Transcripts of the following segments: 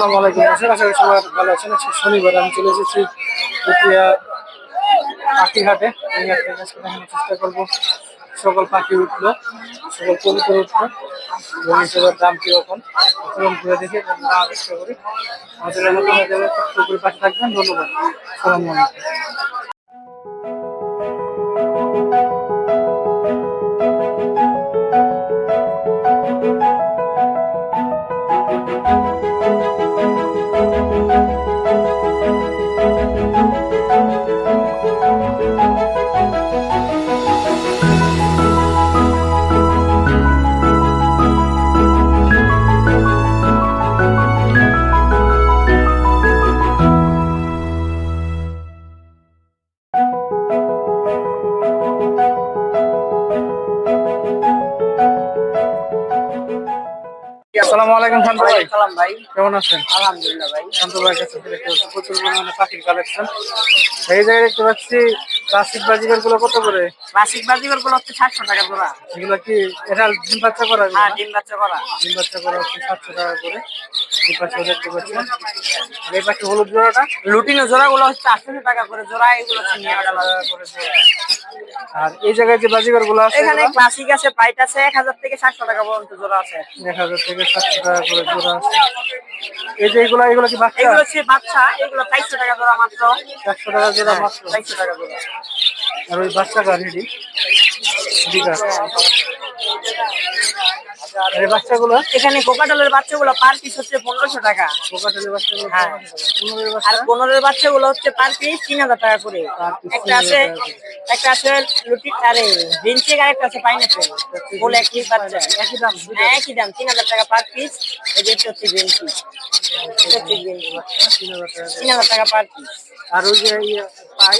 আসসালামু আলাইকুম। আশা করি সবাই ভালো আছেন। আজকে শনিবার, আমি চলে এসেছি পুতিয়া পাখি হাটে এই হাট আজকে দেখানোর চেষ্টা করব। সকল পাখি উঠল, সকল কবুতর উঠল। এবং হিসেবে দাম কীরকম এবং ঘুরে দেখে দাম চেষ্টা করি। আমাদের পাখি থাকবেন। ধন্যবাদ। আসসালামু আলাইকুম। আসসালামু আলাইকুম শান্ত ভাই। সালাম ভাই। কেমন আছেন? আলহামদুলিল্লাহ ভাই। শান্ত ভাইয়ের কাছে পাচ্ছি প্রচুর পরিমাণে পাখির কালেকশন এই জায়গায় দেখতে পাচ্ছি প্লাস্টিক বাজিকারগুলো কত করে? ক্লাসিক বাজিগরগুলো হচ্ছে সাতশো টাকা জোড়া। এগুলো কি এটা ডিম বাচ্চা করা? হ্যাঁ ডিম বাচ্চা করা। ডিম বাচ্চা করা হচ্ছে সাতশো টাকা করে। এই পাশে দেখতে পাচ্ছেন আর এই পাশে হলুদ জোড়াটা? লুটিনো জোড়া গুলো হচ্ছে আটশো টাকা করে জোড়া এগুলো হচ্ছে নিয়ে টাকা করে জোড়া। আর এই জায়গায় যে বাজিকারগুলো আছে এখানে ক্লাসিক আছে পাইট আছে এক হাজার থেকে সাতশো টাকা পর্যন্ত জোড়া আছে। এক হাজার থেকে সাতশো টাকা করে জোড়া আছে। এই যে এগুলো এগুলো কি বাচ্চা? এগুলো হচ্ছে বাচ্চা এগুলো চারশো টাকা জোড়া মাত্র। একশো টাকা জোড়া মাত্র। চারশো টাকা জোড়া। আর ওই বাচ্চা গাড়ি এই বাচ্চাগুলো? এখানে কোকাটালের বাচ্চাগুলো পার পিস হচ্ছে পনেরোশো টাকা। কোকাটেলের বাচ্চাগুলো হ্যাঁ। আর পনেরোর বাচ্চাগুলো হচ্ছে পার পিস তিন হাজার টাকা করে। একটা আছে 3000 টাকা করে। একটা আছে লুটি আরে ভিনচেক আর একটা আছে পাইনাপেল ফুল একই বাচ্চা। একই দাম হ্যাঁ একই দাম তিন হাজার টাকা পার পিস এই যে হচ্ছে ভেন্সি তিন হাজার টাকা পার পিস আর ওই যে ইয়ে,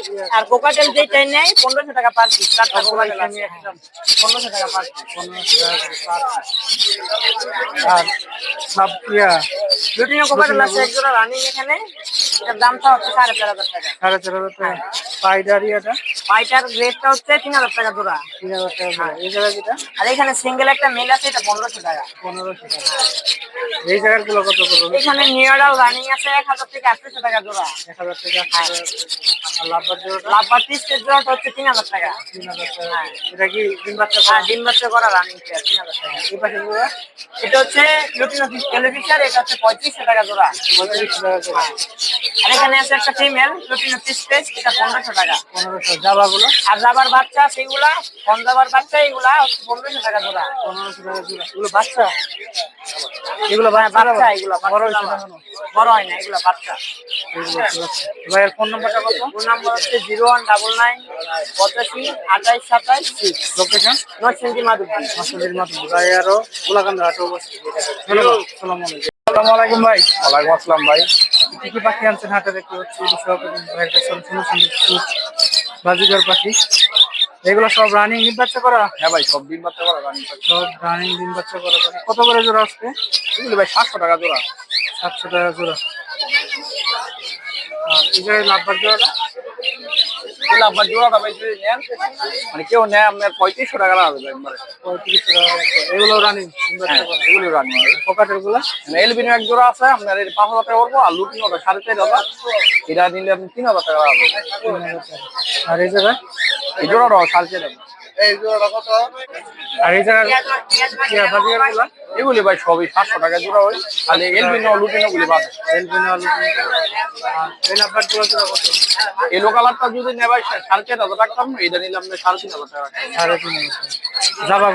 ইয়ে, আর কোকাটেল যেটাই নেয় পনেরোশো টাকা পার পিস চারটা কোকাটেল আছে। একদম পনেরোশো টাকা পার পিস পনেরোশো টাকা per piece। আর সব লুটিনো কোকাটেল আছে এক জোড়া রানিং এখানে। এটার দামটা হচ্ছে সাড়ে চার হাজার টাকা। সাড়ে চার হাজার টাকা। পাইডার ইয়াটা পাইটার রেটটা হচ্ছে তিন হাজার টাকা জোড়া। তিন হাজার টাকা করে। এই জায়গায় যেটা? আর এখানে সিঙ্গেল একটা মেল আছে এটা পনেরোশো টাকা। পনেরোশো টাকা। এই জায়গারগুলো কত করে? এখানে নিউরাল রানিং আছে এক হাজার থেকে আটশোশো টাকা জোড়া। এক হাজার টাকা আটশো আর লাভবার জোড়াটা? লাভবার পিসের জোড়াটা হচ্ছে তিন হাজার টাকা। তিন হাজার টাকা। এটা কি ডিম বাচ্চা হ্যাঁ করা? ডিম বাচ্চা করা রানিং পেয়ার তিন হাজার টাকা। এই পাশে জোড়া? এটা হচ্ছে লুটিনো টেলিভিশন এটা হচ্ছে পঁয়ত্রিশশো টাকা জোড়া। পঁয়ত্রিশশো টাকা আর এখানে আছে একটা ফিমেল লুটিনো পেস এটা পনেরোশো টাকা। পনেরোশো জাবাগুলো আর যাবার বাচ্চা সেগুলা কম যাবার বাচ্চা এগুলা হচ্ছে পনেরোশো টাকা জোড়া। পনেরোশো টাকা জোড়া। এগুলো বাচ্চা? এগুলো বাচ্চা বাচ্চা এগুলো বড়। বড় হয় না এগুলো বাচ্চা। ভাইয়ের ফোন নাম্বারটা কত ফোন নাম্বার হচ্ছে জিরো ওয়ান ডাবল নাইন পঁচাশি আঠাইশ সাতাইশ সিক্স। লোকেশন? নরসিংদী মাধুরী মাসুদের মাত্র ভাই আরও গোলাকান্দা হাটে অবস্থিত। ধন্যবাদ। সালাম আলাইকুম আসসালামু আলাইকুম। ভাই ওয়ালাইকুম আসসালাম ভাই। কি কি পাখি আনছেন? হাটে দেখতে পাচ্ছি সুন্দর সুন্দর সুট, পাখি। এগুলো সব রানিং ডিম বাচ্চা করা? হ্যাঁ ভাই সব দিন বাচ্চা করা রানিং। সব রানিং ডিম বাচ্চা করা কত করে জোড়া আসবে এগুলো ভাই সাতশো টাকা জোড়া। সাতশো টাকা জোড়া। আর এই জায়গায় লাভবার জোড়াটা আপনার জোড়াটা ভাই যদি নেন মানে কেউ নেয় আপনার পঁয়ত্রিশশো টাকা লাগবে একবারে। পঁয়ত্রিশশো টাকা। এগুলো রানিং এগুলো রানিং হ্যাঁ এগুলি রানি পকেটেরগুলা এলবিনো এক জোড়া আছে আপনার এই পাঁচ হাজার টাকা করব আর লুটিনো ওটা সাড়ে চার হাজার। এটা নিলে আপনি তিন হাজার টাকা লাগবে। আর এই জায়গায়? এই জোড়াটা সাড়ে চার হাজার। এই জোড়াটা কত? আর এগুলি ভাই সবই সাতশো টাকা জোড়া হয়। খালি এলবিনো লুটিনো গুলি বাদ। এলবিনো আলু আর এই কত? এই লোকালারটা যদি নেয় ভাই সাড়ে চার হাজার টাকা এটা নিলে আপনি সাড়ে তিন হাজার টাকা সাড়ে তিন হাজার জাবা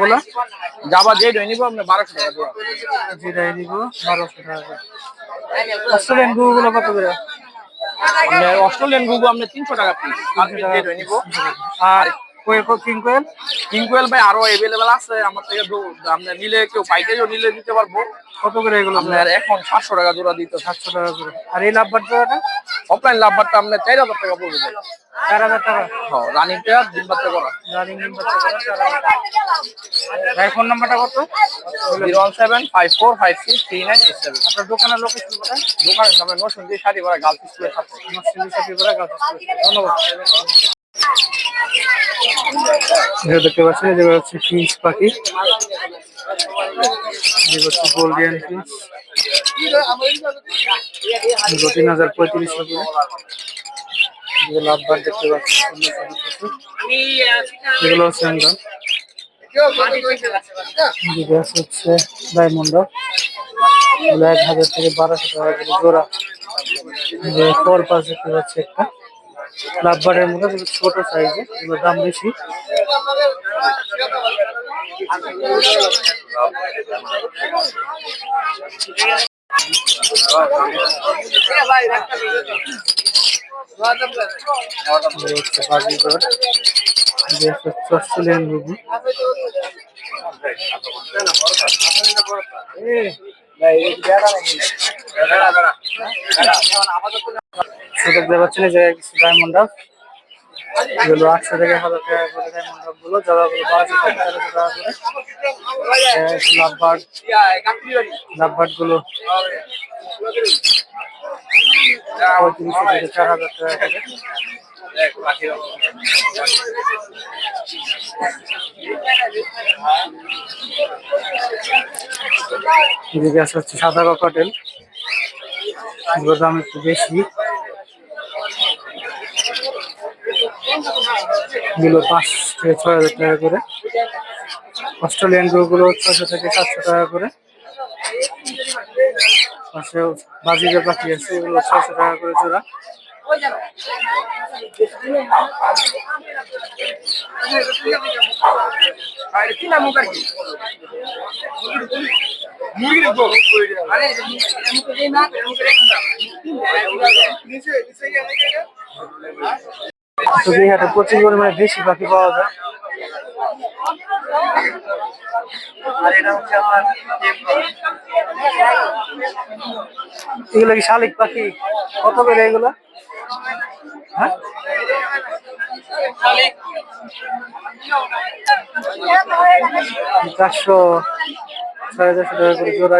যাবা যে ডই নিবো আপনি বারোশো টাকা জোড়া। দিব বারোশো টাকা অস্ট্রেলিয়ান কত করে? অস্ট্রেলিয়ান গুগু আপনি তিনশো টাকা পিস আপনি কোয়েল কিং কোয়েল কিংকুয়েল ভাই আরও এভেলেবেল আছে। আমার থেকে দু- আপনি নিলে কেউ পাইকারিও নিলে দিতে পারব। কত করে এগুলো? আপনার এখন সাতশো টাকা জোড়া দিতে সাতশো টাকা করে। আর এই লাভবার জোড়াটা? অফলাইন লাভবারটা আপনার চার হাজার টাকা পড়বে। চার হাজার টাকা? হ্যাঁ রানিং পেয়ার বাচ্চা করা। রানিং ডিম বাচ্চা করা ভাই ফোন নাম্বারটা কত? Zero one seven five four five six three nine eight seven আপনার দোকানের লোকেশন কোথায়? দোকানের সামনে নতুন দিয়ে শাড়ি করা গার্লস স্কুলের সাথে। আমার সিন্ধু সাথে করে ধন্যবাদ। এটা দেখতে পাচ্ছেন যেগুলো হচ্ছে ফিঞ্চ পাখি। হচ্ছে গোল্ডিয়ান ফিঞ্চ। তিন হাজার পঁয়ত্রিশশো করে যেগুলো দেখতে হচ্ছে আমরা। ডায়মন্ড। এক হাজার থেকে বারোশো টাকা জোড়া। ফোর পাস দেখতে পাচ্ছি একটা। লাভবারের মধ্যে ছোট সাইজে এগুলোর দাম বেশি যে দেখতে পাচ্ছেন জায়গায় কিছু ডায়মন্ড এগুলো আটশো থেকে হাজার টাকা করে ডায়মন্ড আপগুলো জগাগুলো বারোশো থেকে টাকা করে। লাভবার্ডগুলো। থেকে চার হাজার টাকা করে। সাদা এগুলোর দাম একটু বেশি। এগুলো পাঁচ থেকে ছয় হাজার টাকা করে। অস্ট্রেলিয়ানগুলো ছয়শো থেকে সাতশো টাকা করে। পাশে বাজিকার পাখি আছে, এগুলো ছয়শো টাকা করে জোড়া। তো এই হাটে প্রচুর পরিমাণে দেশি পাখি পাওয়া যায়। এগুলো কি শালিক পাখি? কত করে এগুলো? হ্যাঁ? চারশো, সাড়ে চারশো টাকা করে জোড়া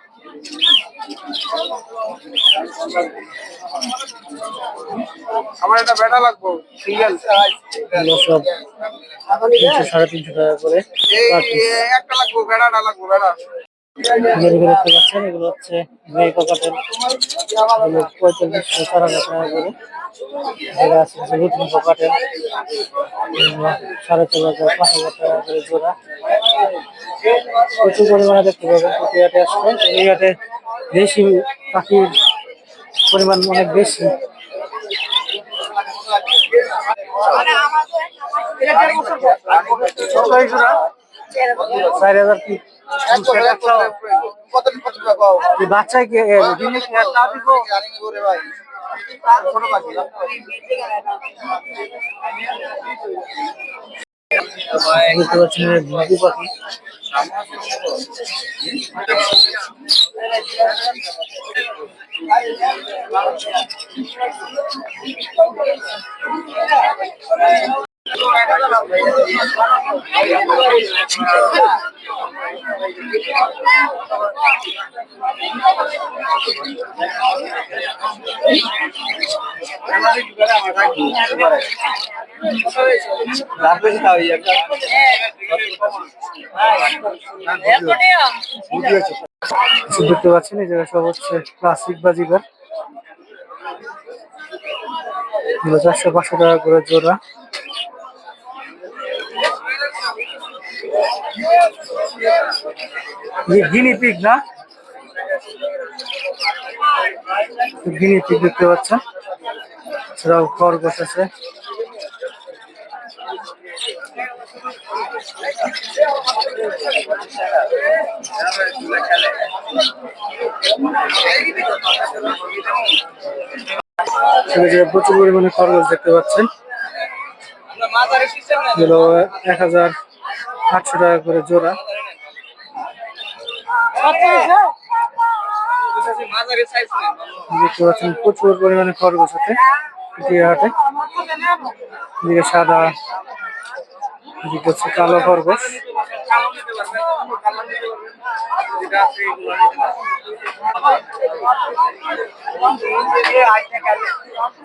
আমার একটা বেটা লাগবো সিঙ্গেল। সব তিনশো সাড়ে তিনশো টাকা করে একটা লাগবো বেড়াটা লাগবো বেড়া যেগুলো দেখতে পাচ্ছেন এগুলো হচ্ছে গ্রে ককাটেল এগুলো পঁয়তাল্লিশশো চার হাজার টাকা করে। যেটা আছে হচ্ছে রুটিন ককাটেল সাড়ে চার হাজার পাঁচ হাজার টাকা করে জোড়া। প্রচুর পরিমাণে দেখতে পাবেন প্রতি হাটে আসলে। এই হাটে দেশি পাখির পরিমাণ অনেক বেশি। চার হাজার কি? বাচ্চায় কি দিব পাখি পাখি। কিছু দেখতে পাচ্ছেন এই জায়গায় সব হচ্ছে ক্লাসিক এগুলো চারশো পাঁচশো টাকা করে জোড়া। গিনি পিক না গিনি পিক দেখতে পাচ্ছেন। এছাড়াও খরগোশ আছে। প্রচুর পরিমাণে খরচ দেখতে পাচ্ছেন। এক হাজার আটশো টাকা করে জোড়া। দেখতে পাচ্ছেন প্রচুর পরিমাণে খরগোশ আছে হাটে এদিকে সাদা এদিকে হচ্ছে কালো খরগোশ।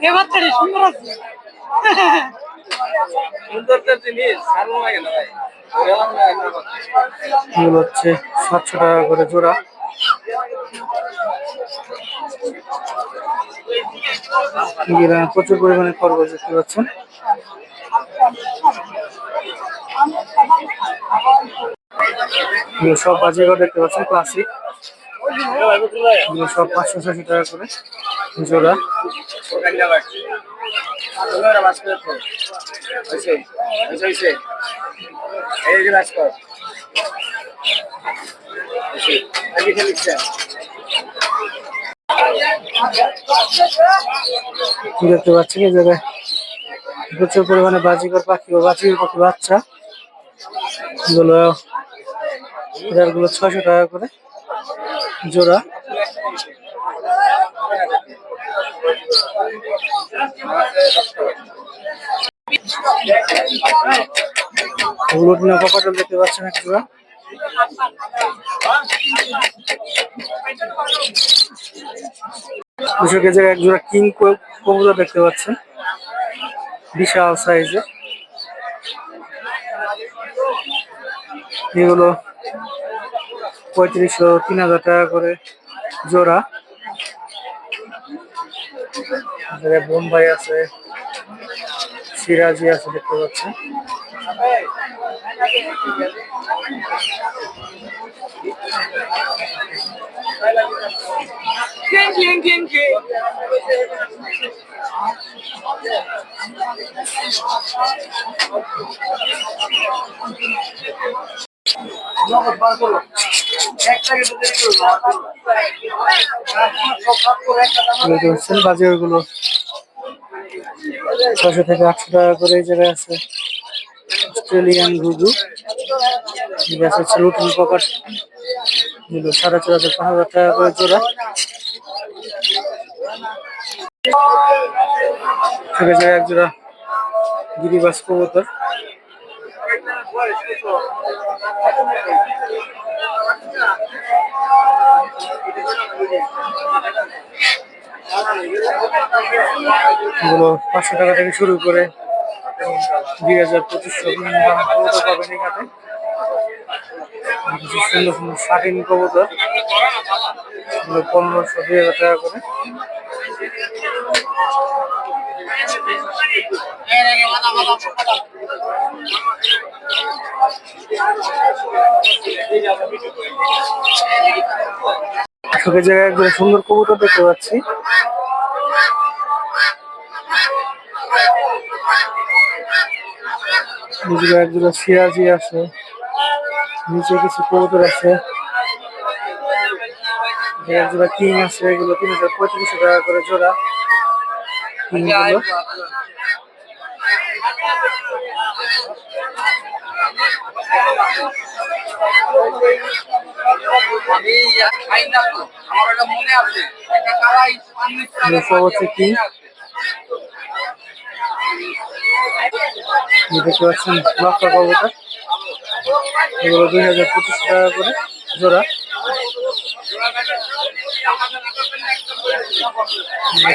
এ বাচ্চাটি সুন্দর আছে। এগুলো হচ্ছে সাতশো টাকা করে জোড়া। প্রচুর পরিমাণে খরগোশ দেখতে পাচ্ছেন। সব বাজিগর দেখতে পাচ্ছেন ক্লাসিক সব পাঁচশো ছশো টাকা করে জোড়া। কি দেখতে পাচ্ছেন এই জায়গায় প্রচুর পরিমাণে বাজিকর পাখি ও বাজিকর পাখি বাচ্চা। এগুলো গুলো ছয়শো টাকা করে জোড়া। হলুদ না কপাটল দেখতে পাচ্ছেন এক জোড়া দুশো কেজির এক জোড়া কিং কবুতর দেখতে পাচ্ছেন। বিশাল সাইজের এগুলো পঁয়ত্রিশশো তিন হাজার টাকা করে জোড়া। বোম্বাই আছে, সিরাজি আছে দেখতে পাচ্ছেন। দেখতে পাচ্ছেন বাজারগুলো ছশো থেকে আটশো টাকা করে এই জায়গায় আছে। অস্ট্রেলিয়ান ঘুঘু ঠিক হচ্ছে রুটিন পকেট এগুলো সাড়ে চার হাজার, পাঁচ হাজার টাকা করে জোড়া। পাঁচশো টাকা থেকে শুরু করে দুই হাজার কিছু সুন্দর সুন্দর হাজার টাকা করে। জায়গায় একদম সুন্দর কবুতর দেখতে পাচ্ছি। এদিকে একজোড়া সিরাজি আছে নিচে কিছু কবুতর আছে। একজোড়া কিং আছে এগুলো তিন হাজার পঁয়ত্রিশশো টাকা করে জোড়া। কিংগুলো এগুলো। সব হচ্ছে কিং। এই দেখতে পাচ্ছেন লক্ষা কবুতর এগুলো দুই হাজার পঁচিশ টাকা করে জোড়া।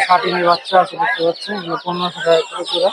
ষাটিনের বাচ্চা আছে, দেখতে পাচ্ছেন। এগুলো পনেরোশো টাকা করে জোড়া।